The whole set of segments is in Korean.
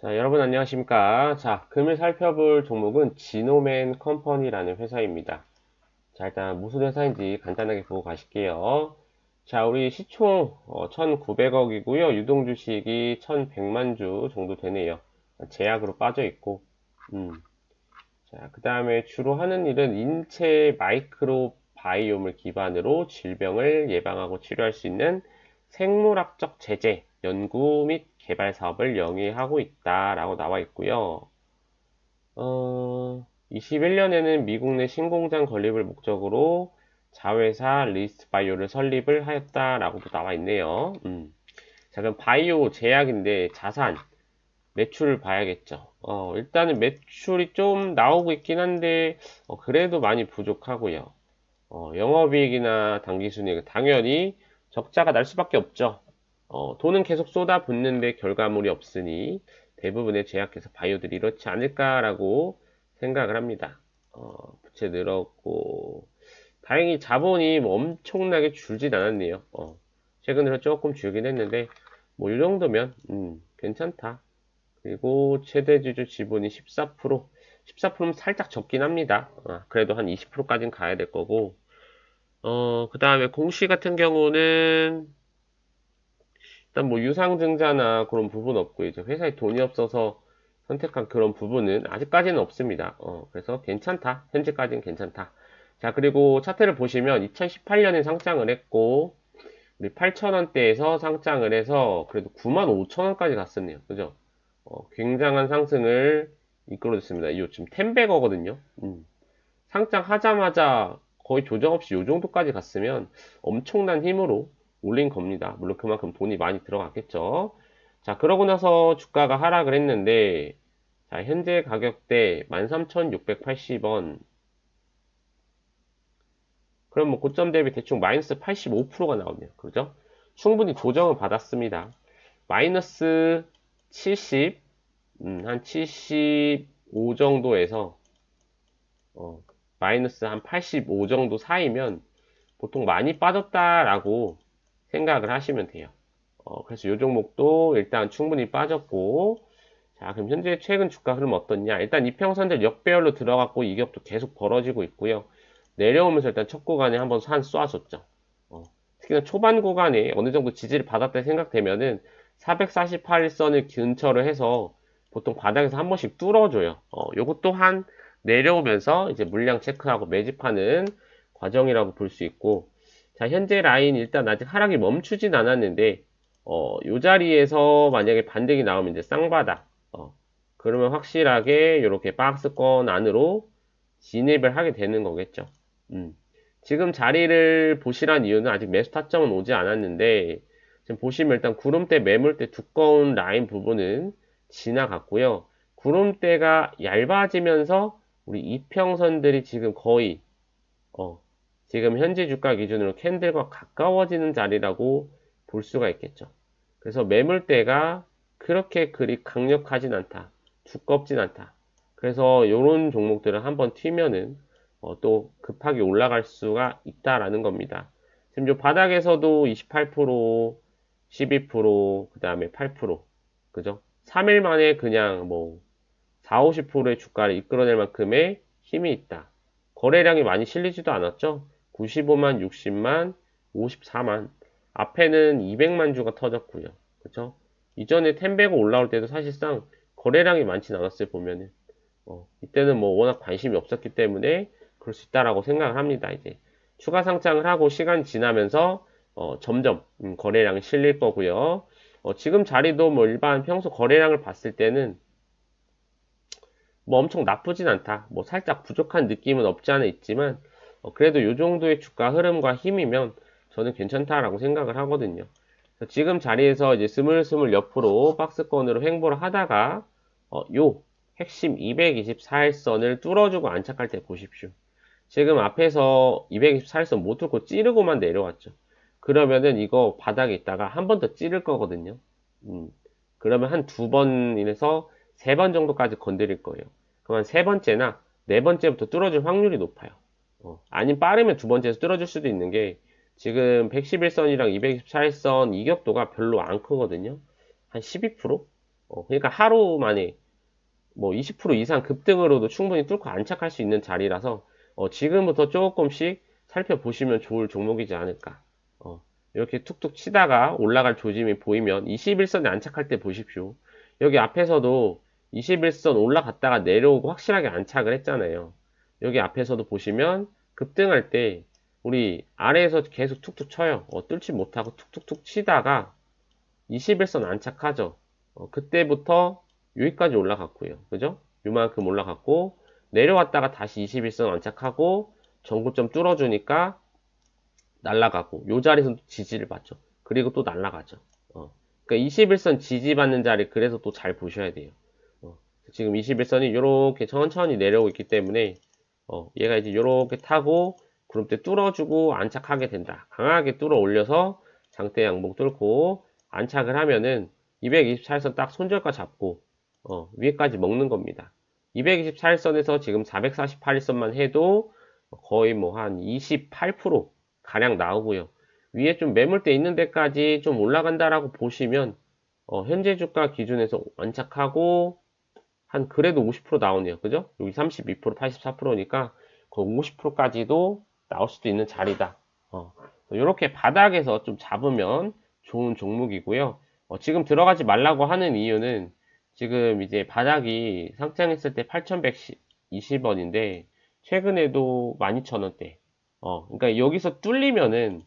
자, 여러분 안녕하십니까. 자, 금일 살펴볼 종목은 지노맨 컴퍼니라는 회사입니다. 자, 일단 무슨 회사인지 간단하게 보고 가실게요. 자, 우리 시총 1,900억이고요. 유동 주식이 1,100만 주 정도 되네요. 제약으로 빠져 있고. 음. 자, 그 다음에 주로 하는 일은 인체 마이크로 바이옴을 기반으로 질병을 예방하고 치료할 수 있는 생물학적 제재 연구 및 개발 사업을 영위하고 있다라고 나와 있고요. 어, 21년에는 미국 내 신공장 건립을 목적으로 자회사 리스트 바이오를 설립을 하였다라고도 나와 있네요. 음. 자, 그럼 바이오 제약인데 자산 매출을 봐야겠죠. 어, 일단은 매출이 좀 나오고 있긴 한데 어, 그래도 많이 부족하고요. 어, 영업이익이나 당기순이익 당연히 적자가 날 수밖에 없죠. 어, 돈은 계속 쏟아붓는데 결과물이 없으니 대부분의 제약회사 바이오들이 이렇지 않을까라고 생각을 합니다. 어, 부채 늘었고 다행히 자본이 뭐 엄청나게 줄진 않았네요. 어, 최근 들어 조금 줄긴 했는데 뭐 이 정도면 음, 괜찮다. 그리고 최대 주주 지분이 14% 14%는 살짝 적긴 합니다. 아, 그래도 한 20%까지는 가야 될 거고 어, 그 다음에 공시 같은 경우는 일단 뭐 유상증자나 그런 부분 없고 이제 회사에 돈이 없어서 선택한 그런 부분은 아직까지는 없습니다. 어, 그래서 괜찮다. 현재까지는 괜찮다. 자, 그리고 차트를 보시면 2018년에 상장을 했고 우리 8,000원대에서 상장을 해서 그래도 95,000원까지 갔었네요. 그죠? 어, 굉장한 상승을 이끌어줬습니다. 이 지금 텐베거거든요. 음. 상장하자마자 거의 조정 없이 이 정도까지 갔으면 엄청난 힘으로 올린 겁니다. 물론 그만큼 돈이 많이 들어갔겠죠. 자, 그러고 나서 주가가 하락을 했는데, 자, 현재 가격대 13,680원. 그럼 뭐 고점 대비 대충 마이너스 85%가 나오네요. 그죠? 충분히 조정을 받았습니다. 마이너스 70, 음, 한 75 정도에서, 어, 마이너스 한 85 정도 사이면 보통 많이 빠졌다라고 생각을 하시면 돼요. 어, 그래서 이 종목도 일단 충분히 빠졌고, 자, 그럼 현재 최근 주가 흐름 어떻냐? 일단 이평선들 역배열로 들어갔고, 이 격도 계속 벌어지고 있고요. 내려오면서 일단 첫 구간에 한번 산 쏴줬죠. 어, 특히나 초반 구간에 어느 정도 지지를 받았다 생각되면은 448선을 근처로 해서 보통 바닥에서 한 번씩 뚫어줘요. 어, 요것 또한 내려오면서 이제 물량 체크하고 매집하는 과정이라고 볼 수 있고, 자, 현재 라인 일단 아직 하락이 멈추진 않았는데, 어, 요 자리에서 만약에 반등이 나오면 이제 쌍바닥, 어, 그러면 확실하게 이렇게 박스권 안으로 진입을 하게 되는 거겠죠. 음. 지금 자리를 보시란 이유는 아직 매수 타점은 오지 않았는데, 지금 보시면 일단 구름대 매물대 두꺼운 라인 부분은 지나갔고요. 구름대가 얇아지면서 우리 이평선들이 지금 거의, 어, 지금 현재 주가 기준으로 캔들과 가까워지는 자리라고 볼 수가 있겠죠. 그래서 매물대가 그렇게 그리 강력하진 않다. 두껍진 않다. 그래서 이런 종목들을 한번 튀면은 어, 또 급하게 올라갈 수가 있다라는 겁니다. 지금 요 바닥에서도 28%, 12%, 그 다음에 8%, 그죠? 3일 만에 그냥 뭐 4, 50%의 주가를 이끌어낼 만큼의 힘이 있다. 거래량이 많이 실리지도 않았죠? 95만, 60만, 54만. 앞에는 200만 주가 터졌고요. 그쵸? 이전에 텐베고 올라올 때도 사실상 거래량이 많진 않았어요, 보면은. 어, 이때는 뭐 워낙 관심이 없었기 때문에 그럴 수 있다라고 생각을 합니다, 이제. 추가 상장을 하고 시간이 지나면서 어, 점점 음, 거래량이 실릴 거고요. 어, 지금 자리도 뭐 일반 평소 거래량을 봤을 때는 뭐 엄청 나쁘진 않다. 뭐 살짝 부족한 느낌은 없지 않아 있지만 어, 그래도 이 정도의 주가 흐름과 힘이면 저는 괜찮다라고 생각을 하거든요. 지금 자리에서 이제 스물스물 옆으로 박스권으로 횡보를 하다가 어, 요 핵심 224일선을 뚫어주고 안착할 때 보십시오. 지금 앞에서 224일선 못 뚫고 찌르고만 내려왔죠. 그러면은 이거 바닥에 있다가 한 번 더 찌를 거거든요. 음, 그러면 한 두 번에서 세 번 정도까지 건드릴 거예요. 그러면 세 번째나 네 번째부터 뚫어질 확률이 높아요. 어, 아니면 빠르면 두 번째에서 뚫어질 수도 있는 게 지금 111선이랑 224일선 이격도가 별로 안 크거든요. 한 12%? 어, 그러니까 하루 만에 뭐 20% 이상 급등으로도 충분히 뚫고 안착할 수 있는 자리라서 어, 지금부터 조금씩 살펴보시면 좋을 종목이지 않을까. 어, 이렇게 툭툭 치다가 올라갈 조짐이 보이면 21선에 안착할 때 보십시오. 여기 앞에서도 21선 올라갔다가 내려오고 확실하게 안착을 했잖아요. 여기 앞에서도 보시면 급등할 때 우리 아래에서 계속 툭툭 쳐요. 어, 뚫지 못하고 툭툭툭 치다가 21선 안착하죠. 어, 그때부터 여기까지 올라갔고요. 그죠? 요만큼 올라갔고 내려왔다가 다시 21선 안착하고 전고점 뚫어주니까 날라가고 요 자리에서 또 지지를 받죠. 그리고 또 날라가죠. 어. 그러니까 21선 지지받는 자리 그래서 또 잘 보셔야 돼요. 어. 지금 21선이 이렇게 천천히 내려오고 있기 때문에 어, 얘가 이제 이렇게 타고 구름대 뚫어주고 안착하게 된다. 강하게 뚫어 올려서 장대 양봉 뚫고 안착을 하면은 224일선 딱 손절가 잡고 어, 위에까지 먹는 겁니다. 224일선에서 지금 448일선만 해도 거의 뭐 한 28% 가량 나오고요. 위에 좀 매물대 있는 데까지 좀 올라간다라고 보시면 어, 현재 주가 기준에서 안착하고 한 그래도 50% 나오네요. 그죠? 여기 32% 84%니까 그 50%까지도 나올 수도 있는 자리다. 어, 이렇게 바닥에서 좀 잡으면 좋은 종목이고요. 어, 지금 들어가지 말라고 하는 이유는 지금 이제 바닥이 상장했을 때 8,120원인데 최근에도 12,000원대. 어, 그러니까 여기서 뚫리면은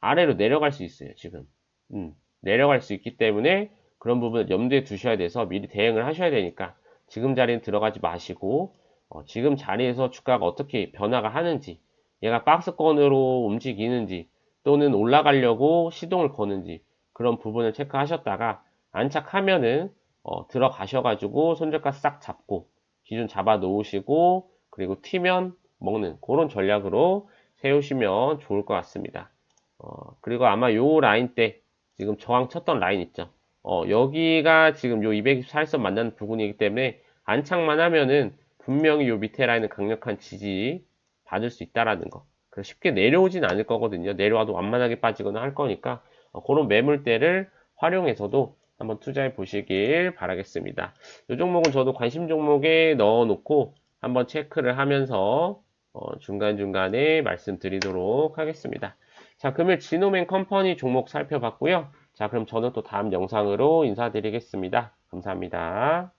아래로 내려갈 수 있어요, 지금. 음, 내려갈 수 있기 때문에 그런 부분을 염두에 두셔야 돼서 미리 대응을 하셔야 되니까 지금 자리는 들어가지 마시고 어, 지금 자리에서 주가가 어떻게 변화가 하는지 얘가 박스권으로 움직이는지 또는 올라가려고 시동을 거는지 그런 부분을 체크하셨다가 안착하면은 어, 들어가셔가지고 손절가 싹 잡고 기준 잡아 놓으시고 그리고 튀면 먹는 그런 전략으로 세우시면 좋을 것 같습니다. 어, 그리고 아마 요 라인 때 지금 저항 쳤던 라인 있죠. 어, 여기가 지금 요 224일선 만나는 부분이기 때문에 안착만 하면은 분명히 요 밑에 라인은 강력한 지지 받을 수 있다라는 거. 그래서 쉽게 내려오진 않을 거거든요. 내려와도 완만하게 빠지거나 할 거니까 어, 그런 매물대를 활용해서도 한번 투자해 보시길 바라겠습니다. 이 종목은 저도 관심 종목에 넣어 놓고 한번 체크를 하면서 어, 중간중간에 말씀드리도록 하겠습니다. 자, 금일 지노맨 컴퍼니 종목 살펴봤고요. 자, 그럼 저는 또 다음 영상으로 인사드리겠습니다. 감사합니다.